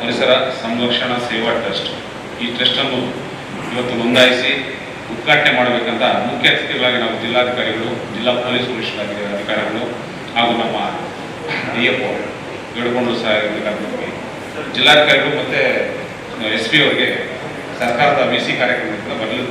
ಪರಿಸರ ಸಂರಕ್ಷಣಾ ಸೇವಾ ಟ್ರಸ್ಟ್. ಈ ಟ್ರಸ್ಟನ್ನು ಇವತ್ತು ನೋಂದಾಯಿಸಿ ಉದ್ಘಾಟನೆ ಮಾಡಬೇಕಂತ ಮುಖ್ಯ ಅತಿಥಿಗಳಾಗಿ ನಾವು ಜಿಲ್ಲಾಧಿಕಾರಿಗಳು, ಜಿಲ್ಲಾ ಪೊಲೀಸ್ ವರಿಷ್ಠರಾಗಿರುವ ಅಧಿಕಾರಿಗಳು ಹಾಗೂ ನಮ್ಮ ಡಿ ಎಫ್ ಬೇಡಿಕೊಂಡು ಸಹ ಜಿಲ್ಲಾಧಿಕಾರಿಗಳು ಮತ್ತು ಎಸ್ ಪಿ ಅವರಿಗೆ ಸರ್ಕಾರದ ವಿ ಸಿ ಕಾರ್ಯಕ್ರಮದಿಂದ ಬರಲು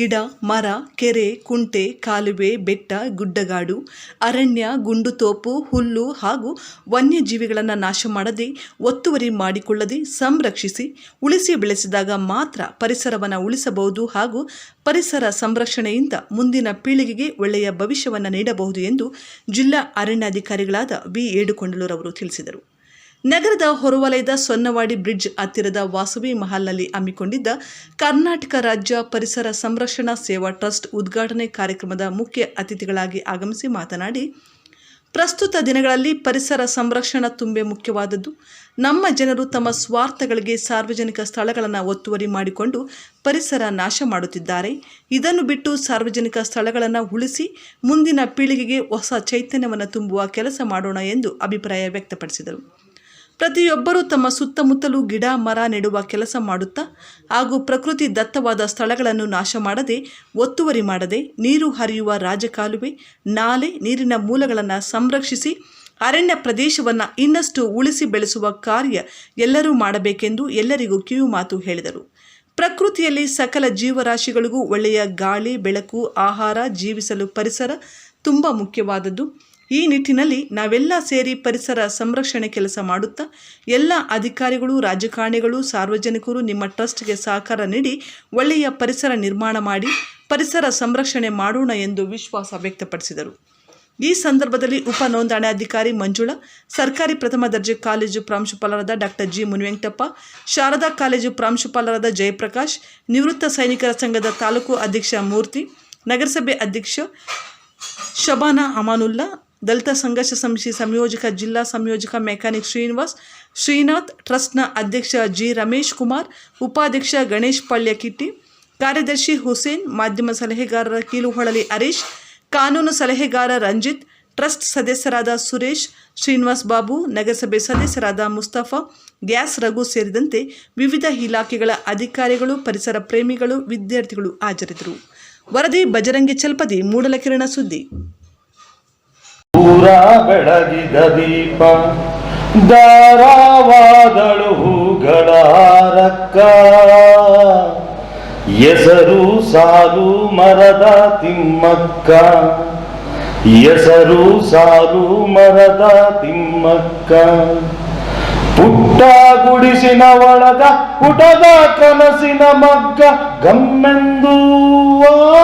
ಗಿಡ, ಮರ, ಕೆರೆ, ಕುಂಟೆ, ಕಾಲುವೆ, ಬೆಟ್ಟ, ಗುಡ್ಡಗಾಡು, ಅರಣ್ಯ ಗುಂಡುತೋಪು ಹುಲ್ಲು ಹಾಗೂ ವನ್ಯಜೀವಿಗಳನ್ನು ನಾಶ ಮಾಡದೆ, ಒತ್ತುವರಿ ಮಾಡಿಕೊಳ್ಳದೆ ಸಂರಕ್ಷಿಸಿ, ಉಳಿಸಿ ಬೆಳೆಸಿದಾಗ ಮಾತ್ರ ಪರಿಸರವನ್ನು ಉಳಿಸಬಹುದು ಹಾಗೂ ಪರಿಸರ ಸಂರಕ್ಷಣೆಯಿಂದ ಮುಂದಿನ ಪೀಳಿಗೆಗೆ ಒಳ್ಳೆಯ ಭವಿಷ್ಯವನ್ನು ನೀಡಬಹುದು ಎಂದು ಜಿಲ್ಲಾ ಅರಣ್ಯಾಧಿಕಾರಿಗಳಾದ ವಿ. ಏಡುಕೊಂಡಲೂರವರು ತಿಳಿಸಿದರು. ನಗರದ ಹೊರವಲಯದ ಸೊನ್ನವಾಡಿ ಬ್ರಿಡ್ಜ್ ಹತ್ತಿರದ ವಾಸವಿ ಮಹಲ್ನಲ್ಲಿ ಹಮ್ಮಿಕೊಂಡಿದ್ದ ಕರ್ನಾಟಕ ರಾಜ್ಯ ಪರಿಸರ ಸಂರಕ್ಷಣಾ ಸೇವಾ ಟ್ರಸ್ಟ್ ಉದ್ಘಾಟನೆ ಕಾರ್ಯಕ್ರಮದ ಮುಖ್ಯ ಅತಿಥಿಗಳಾಗಿ ಆಗಮಿಸಿ ಮಾತನಾಡಿ, ಪ್ರಸ್ತುತ ದಿನಗಳಲ್ಲಿ ಪರಿಸರ ಸಂರಕ್ಷಣಾ ತುಂಬೆ ಮುಖ್ಯವಾದದ್ದು. ನಮ್ಮ ಜನರು ತಮ್ಮ ಸ್ವಾರ್ಥಗಳಿಗೆ ಸಾರ್ವಜನಿಕ ಸ್ಥಳಗಳನ್ನು ಒತ್ತುವರಿ ಮಾಡಿಕೊಂಡು ಪರಿಸರ ನಾಶ ಮಾಡುತ್ತಿದ್ದಾರೆ. ಇದನ್ನು ಬಿಟ್ಟು ಸಾರ್ವಜನಿಕ ಸ್ಥಳಗಳನ್ನು ಉಳಿಸಿ ಮುಂದಿನ ಪೀಳಿಗೆಗೆ ಹೊಸ ಚೈತನ್ಯವನ್ನು ತುಂಬುವ ಕೆಲಸ ಮಾಡೋಣ ಎಂದು ಅಭಿಪ್ರಾಯ ವ್ಯಕ್ತಪಡಿಸಿದರು. ಪ್ರತಿಯೊಬ್ಬರೂ ತಮ್ಮ ಸುತ್ತಮುತ್ತಲೂ ಗಿಡ, ಮರ ನೆಡುವ ಕೆಲಸ ಮಾಡುತ್ತಾ ಹಾಗೂ ಪ್ರಕೃತಿ ದತ್ತವಾದ ಸ್ಥಳಗಳನ್ನು ನಾಶ ಮಾಡದೆ, ಒತ್ತುವರಿ ಮಾಡದೆ, ನೀರು ಹರಿಯುವ ರಾಜಕಾಲುವೆ, ನಾಲೆ, ನೀರಿನ ಮೂಲಗಳನ್ನು ಸಂರಕ್ಷಿಸಿ, ಅರಣ್ಯ ಪ್ರದೇಶವನ್ನು ಇನ್ನಷ್ಟು ಉಳಿಸಿ ಬೆಳೆಸುವ ಕಾರ್ಯ ಎಲ್ಲರೂ ಮಾಡಬೇಕೆಂದು ಎಲ್ಲರಿಗೂ ಕಿವಿ ಮಾತು ಹೇಳಿದರು. ಪ್ರಕೃತಿಯಲ್ಲಿ ಸಕಲ ಜೀವರಾಶಿಗಳಿಗೂ ಒಳ್ಳೆಯ ಗಾಳಿ, ಬೆಳಕು, ಆಹಾರ, ಜೀವಿಸಲು ಪರಿಸರ ತುಂಬ ಮುಖ್ಯವಾದದ್ದು. ಈ ನಿಟ್ಟಿನಲ್ಲಿ ನಾವೆಲ್ಲ ಸೇರಿ ಪರಿಸರ ಸಂರಕ್ಷಣೆ ಕೆಲಸ ಮಾಡುತ್ತಾ ಎಲ್ಲ ಅಧಿಕಾರಿಗಳು, ರಾಜಕಾರಣಿಗಳು, ಸಾರ್ವಜನಿಕರು ನಿಮ್ಮ ಟ್ರಸ್ಟ್ಗೆ ಸಹಕಾರ ನೀಡಿ ಒಳ್ಳೆಯ ಪರಿಸರ ನಿರ್ಮಾಣ ಮಾಡಿ ಪರಿಸರ ಸಂರಕ್ಷಣೆ ಮಾಡೋಣ ಎಂದು ವಿಶ್ವಾಸ ವ್ಯಕ್ತಪಡಿಸಿದರು. ಈ ಸಂದರ್ಭದಲ್ಲಿ ಉಪ ನೋಂದಣಾಧಿಕಾರಿ ಮಂಜುಳಾ, ಸರ್ಕಾರಿ ಪ್ರಥಮ ದರ್ಜೆ ಕಾಲೇಜು ಪ್ರಾಂಶುಪಾಲರಾದ doctor G Munivenkatappa, Sharada college ಪ್ರಾಂಶುಪಾಲರಾದ ಜಯಪ್ರಕಾಶ್, ನಿವೃತ್ತ ಸೈನಿಕರ ಸಂಘದ ತಾಲೂಕು ಅಧ್ಯಕ್ಷ ಮೂರ್ತಿ, ನಗರಸಭೆ ಅಧ್ಯಕ್ಷ ಶಬಾನಾ ಅಮಾನುಲ್ಲಾ ದಲಿತ ಸಂಘರ್ಷ ಸಮಿತಿ ಸಂಯೋಜಕ, ಜಿಲ್ಲಾ ಸಂಯೋಜಕ ಮೆಕ್ಯಾನಿಕ್ ಶ್ರೀನಿವಾಸ್, ಶ್ರೀನಾಥ್ ಟ್ರಸ್ಟ್ನ ಅಧ್ಯಕ್ಷ ಜಿ ರಮೇಶ್ ಕುಮಾರ್, ಉಪಾಧ್ಯಕ್ಷ ಗಣೇಶ್ ಪಳ್ಯ ಕಿಟ್ಟಿ, ಕಾರ್ಯದರ್ಶಿ ಹುಸೇನ್, ಮಾಧ್ಯಮ ಸಲಹೆಗಾರರ ಕೀಲುಹೊಳಲಿ ಹರೀಶ್, ಕಾನೂನು ಸಲಹೆಗಾರ ರಂಜಿತ್, ಟ್ರಸ್ಟ್ ಸದಸ್ಯರಾದ ಸುರೇಶ್, ಶ್ರೀನಿವಾಸ್ ಬಾಬು, ನಗರಸಭೆ ಸದಸ್ಯರಾದ ಮುಸ್ತಫಾ, ಗ್ಯಾಸ್ ರಘು ಸೇರಿದಂತೆ ವಿವಿಧ ಇಲಾಖೆಗಳ ಅಧಿಕಾರಿಗಳು, ಪರಿಸರ ಪ್ರೇಮಿಗಳು, ವಿದ್ಯಾರ್ಥಿಗಳು ಹಾಜರಿದ್ದರು. ವರದಿ ಬಜರಂಗಿ ಚಲ್ಪದಿ ಮೂಡಲಕಿರಣ ಸುದ್ದಿ. ಪೂರ ಬೆಳಗಿದ ದೀಪ ದಾರಾವಾದಳು ಹೂಗಳ ರಕ್ಕ. ಸಾಲು ಮರದ ತಿಮ್ಮಕ್ಕ. ಎಸರು ಸಾಲು ಮರದ ತಿಮ್ಮಕ್ಕ. ಪುಟ್ಟ ಗುಡಿಸಿನ ಒಳಗ ಪುಟದ ಕನಸಿನ ಮಗ್ಗ, ಗಮ್ಮೆಂದೂ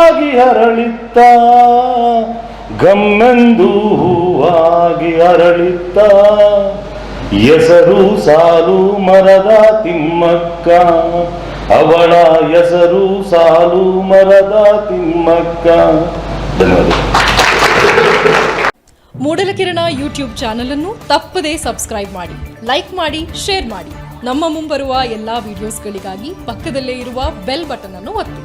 ಆಗಿ ಹರಳಿತ್ತ. ಗಮ್ಮೆಂದು ಹೂವಾಗಿ ಅರಳಿತ್ತ ಹೆಸರು ಸಾಲು ಮರದ ತಿಮ್ಮಕ್ಕ. ಅವಳ ಹೆಸರು ಸಾಲು ಮರದ ತಿಮ್ಮಕ್ಕ. ಧನ್ಯವಾದ. ಮೂಡಲಕಿರಣ ಯೂಟ್ಯೂಬ್ ಚಾನೆಲ್ ಅನ್ನು ತಪ್ಪದೇ ಸಬ್ಸ್ಕ್ರೈಬ್ ಮಾಡಿ, ಲೈಕ್ ಮಾಡಿ, ಶೇರ್ ಮಾಡಿ. ನಮ್ಮ ಮುಂಬರುವ ಎಲ್ಲಾ ವಿಡಿಯೋಸ್ಗಳಿಗಾಗಿ ಪಕ್ಕದಲ್ಲೇ ಇರುವ ಬೆಲ್ ಬಟನ್ ಅನ್ನು ಒತ್ತಿ.